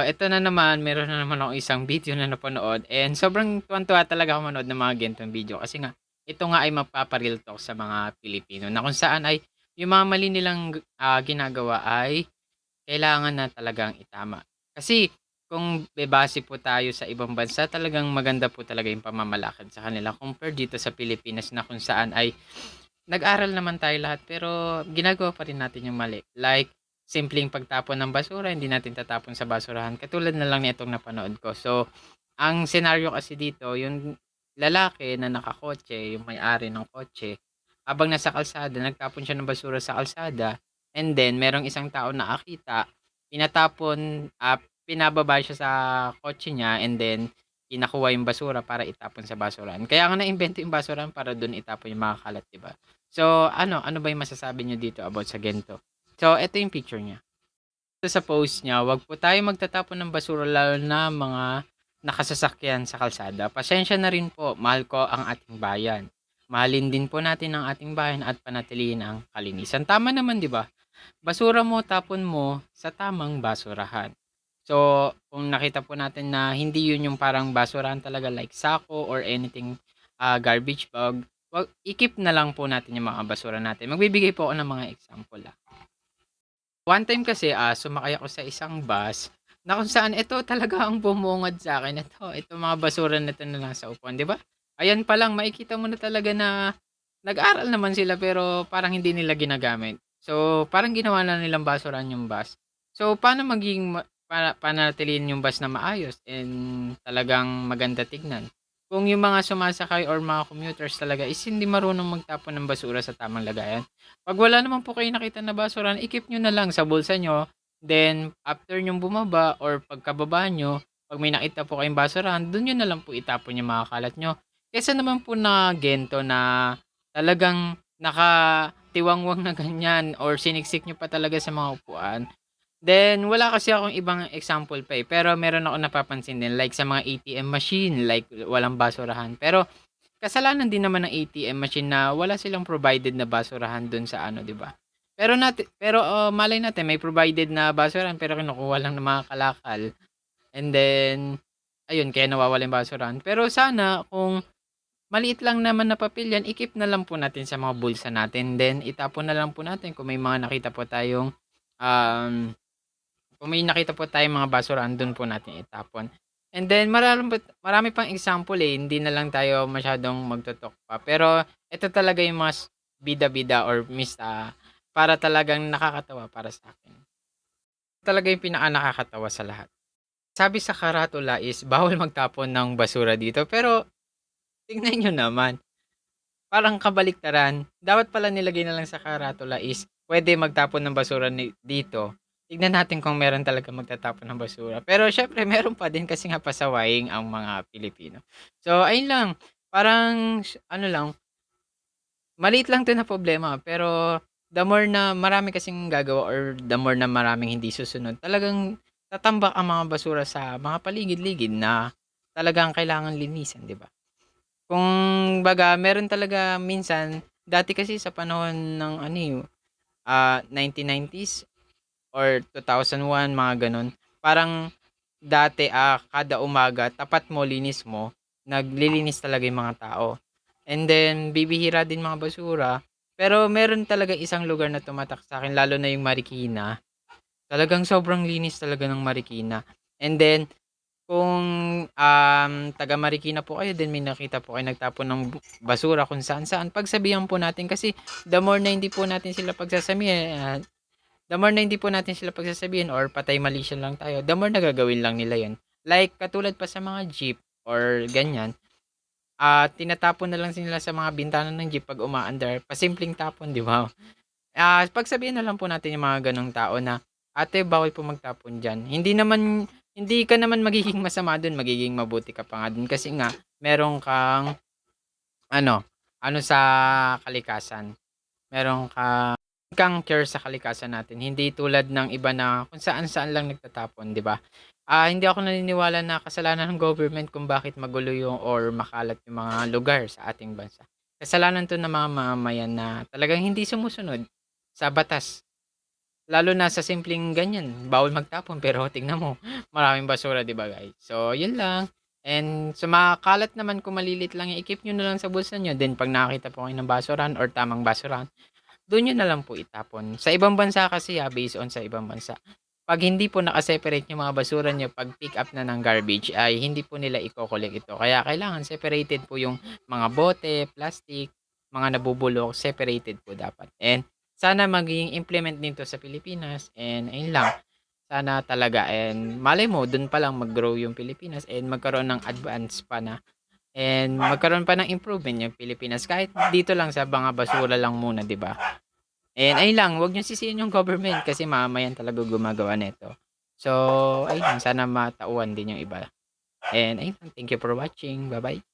Oh, eto na naman, meron na naman akong isang video na napanood and sobrang tuwang-tuwa talaga ako manood ng mga ganitong video kasi nga ito nga ay magpapa-real talk sa mga Pilipino na kung saan ay yung mga mali nilang ah, ginagawa ay kailangan na talagang itama. Kasi kung bebase po tayo sa ibang bansa, talagang maganda po talaga yung pamamalakad sa kanila compare dito sa Pilipinas na kung saan ay nag-aral naman tayo lahat pero ginagawa pa rin natin yung mali. Like simpleng pagtapon ng basura, hindi natin tatapon sa basurahan. Katulad na lang nitong napanood ko. So, ang senaryo kasi dito, yung lalaki na nakakotse, yung may-ari ng kotse, habang nasa kalsada, nagtapon siya ng basura sa kalsada, and then merong isang tao na akita, pinatapon, ah, pinababa siya sa kotse niya, and then kinakuha yung basura para itapon sa basurahan. Kaya nga na-invento yung basurahan para doon itapon yung mga kalat, 'di ba? So, ano, ano ba yung masasabi niyo dito about sa gento? So, ito yung picture niya. Ito sa post niya, wag po tayo magtatapon ng basura lalo na mga nakasasakyan sa kalsada. Pasensya na rin po, mahal ko ang ating bayan. Mahalin din po natin ang ating bayan at panatilihin ang kalinisan. Tama naman, di ba? Basura mo, tapon mo sa tamang basurahan. So, kung nakita po natin na hindi yun yung parang basurahan talaga like sako or anything ah, garbage bag, wag, ikip na lang po natin yung mga basura natin. Magbibigay po ako ng mga example. Ah. One time kasi, ah, sumakay ako sa isang bus na kung saan ito talaga ang bumungad sa akin. Ito, ito mga basura na ito na nasa upuan, di ba? Ayan pa lang, makikita mo na talaga na nag-aral naman sila pero parang hindi nila ginagamit. So, parang ginawa na nilang basurahan yung bus. So, paano maging ma- para panatilihin yung bus na maayos and talagang maganda tignan? Kung yung mga sumasakay or mga commuters talaga is hindi marunong magtapon ng basura sa tamang lagayan. Pag wala naman po kayo nakita na basura, ikip nyo na lang sa bulsa nyo. Then, after nyong bumaba or pagkababa nyo, pag may nakita po kayong basurahan, doon nyo na lang po itapon yung mga kalat nyo. Kesa naman po na gento na talagang nakatiwangwang na ganyan or siniksik nyo pa talaga sa mga upuan. Then, wala kasi akong ibang example pa eh. Pero meron ako napapansin din. Like sa mga ATM machine, like walang basurahan. Pero, kasalanan din naman ng ATM machine na wala silang provided na basurahan dun sa ano, di ba? Pero natin, pero uh, malay natin may provided na basurahan pero kinukuha lang ng mga kalakal. And then ayun kaya nawawala yung basurahan. Pero sana kung maliit lang naman na papel yan, ikip na lang po natin sa mga bulsa natin. Then itapon na lang po natin kung may mga nakita po tayong um, kung may nakita po tayong mga basurahan, doon po natin itapon. And then marami, marami pang example eh, hindi na lang tayo masyadong magtutok pa. Pero ito talaga yung mga bida-bida or mista para talagang nakakatawa para sa akin. Talaga yung pinaka nakakatawa sa lahat. Sabi sa karatula is bawal magtapon ng basura dito pero tingnan nyo naman. Parang kabaliktaran. Dapat pala nilagay na lang sa karatula is pwede magtapon ng basura dito. Tignan natin kung meron talaga magtatapon ng basura. Pero syempre meron pa din kasi nga pasawaing ang mga Pilipino. So ayun lang. Parang ano lang. Maliit lang 'to na problema pero the more na marami kasing gagawa or the more na maraming hindi susunod, talagang tatambak ang mga basura sa mga paligid-ligid na talagang kailangan linisan, 'di ba? Kung baga meron talaga minsan dati kasi sa panahon ng ano yung ah 1990s or 2001 mga ganun. Parang dati ah kada umaga tapat mo linis mo, naglilinis talaga yung mga tao. And then bibihira din mga basura pero meron talaga isang lugar na tumatak sa akin lalo na yung Marikina. Talagang sobrang linis talaga ng Marikina. And then kung um, taga Marikina po kayo, then may nakita po kayo nagtapon ng basura kung saan saan. Pagsabihan po natin kasi the more na hindi po natin sila pagsasabihin, uh, the more na hindi po natin sila pagsasabihin or patay mali lang tayo, the more nagagawin lang nila yun. Like katulad pa sa mga jeep or ganyan, ah, tinatapon na lang sila sa mga bintana ng jeep 'pag umaandar, pasimpleng tapon, 'di ba? Ah, pagsabihan na lang po natin yung mga gano'ng tao na, "Ate, bawal po magtapon diyan." Hindi naman hindi ka naman magiging masama dun, magiging mabuti ka pa nga dun kasi nga meron kang ano, ano sa kalikasan. Meron ka kang care sa kalikasan natin. Hindi tulad ng iba na kung saan-saan lang nagtatapon, 'di ba? Ah, hindi ako naniniwala na kasalanan ng government kung bakit magulo yung or makalat yung mga lugar sa ating bansa. Kasalanan 'to ng mga mamamayan na talagang hindi sumusunod sa batas. Lalo na sa simpleng ganyan, bawal magtapon pero tingnan mo, maraming basura, 'di ba, guys? So, 'yun lang. And sa mga kalat naman kung malilit lang, i-keep nyo na lang sa bulsa nyo. Then pag nakakita po kayo ng basuran or tamang basuran, doon nyo na lang po itapon. Sa ibang bansa kasi, ha, based on sa ibang bansa, pag hindi po nakaseparate yung mga basura nyo, pag pick up na ng garbage, ay hindi po nila i-collect ito. Kaya kailangan separated po yung mga bote, plastic, mga nabubulok, separated po dapat. And sana maging implement nito sa Pilipinas. And ayun lang sana talaga and malay mo dun pa lang mag-grow yung Pilipinas and magkaroon ng advance pa na and magkaroon pa ng improvement yung Pilipinas kahit dito lang sa mga basura lang muna, 'di ba? And ayun lang, wag niyo sisihin yung government kasi mamamayan talaga gumagawa nito. So, ayun, sana matauhan din yung iba. And ayun, thank you for watching. Bye-bye.